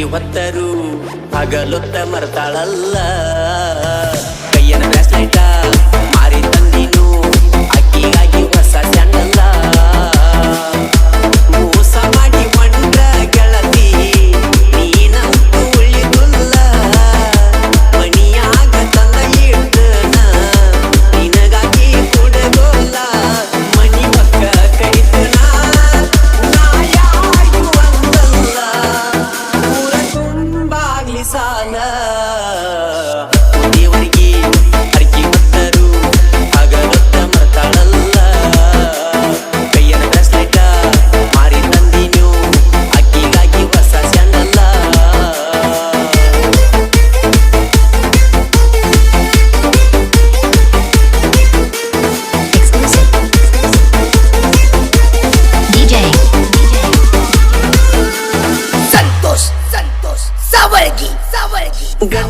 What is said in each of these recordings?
ಇವತ್ತರು ಹಗಲೊತ್ತ ಮರ್ತಾಳಲ್ಲ ಕೈಯನ ಬ್ರಾಸ್ಲೈಟ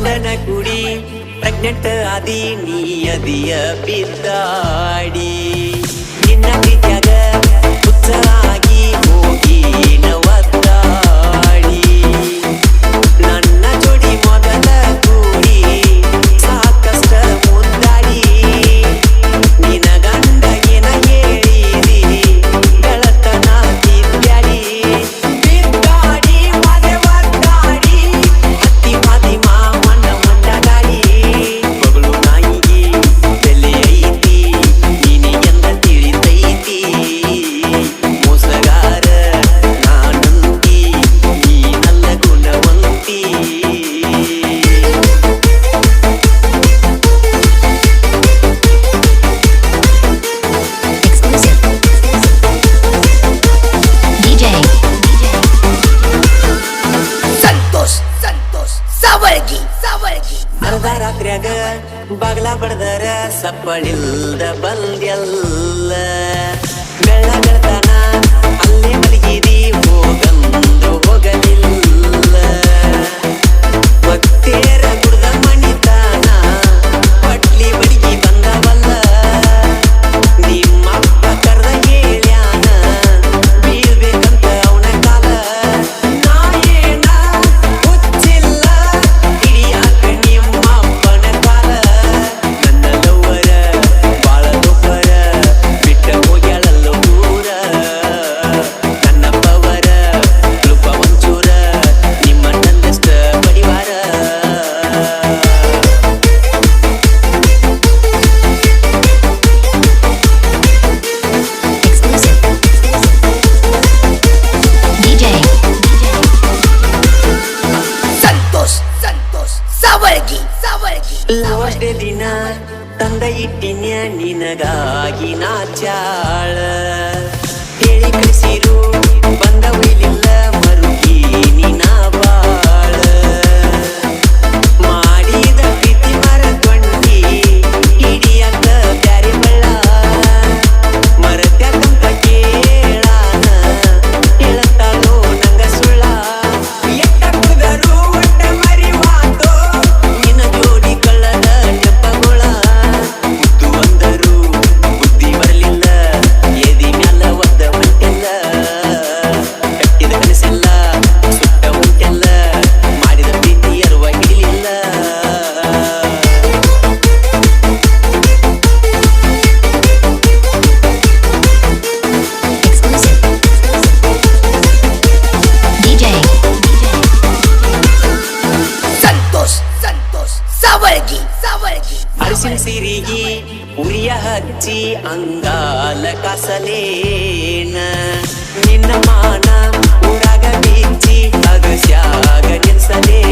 ಚಂದನ ಗುಡಿ ಪ್ರಜ್ಞಟ ಅದಿ ನೀ ಅದಿಯ ಬಿದ್ದಾಡಿ ನಿನ್ನ ಮನ್ಯಾಗ ಬಾಗ್ಲ ಬಡ್ದಾರ ಸಪ್ಪಳಿಲ್ದ ಬಂದ್ಯಲ್ಲ. ಸವರ್ಗಿ. ಸವರ್ಗಿ. ಲಾಸ್ಟ್ ದಿನ ತಂದ ಇಟ್ಟಿನ ನಿನಗಾಗಿ ನಾಚಾಳ ಹೇಳಿ ಕಳಿಸಿರು. ಕಚ್ಚಿ ಅಂಗಾಲ ಕಸಲೇನ. ನಿನ್ನ ಮಾನ ಉರಗ ಬೀಚಿ ಅದು ಶಾಗ ಕೆಲ್ಸಲೇ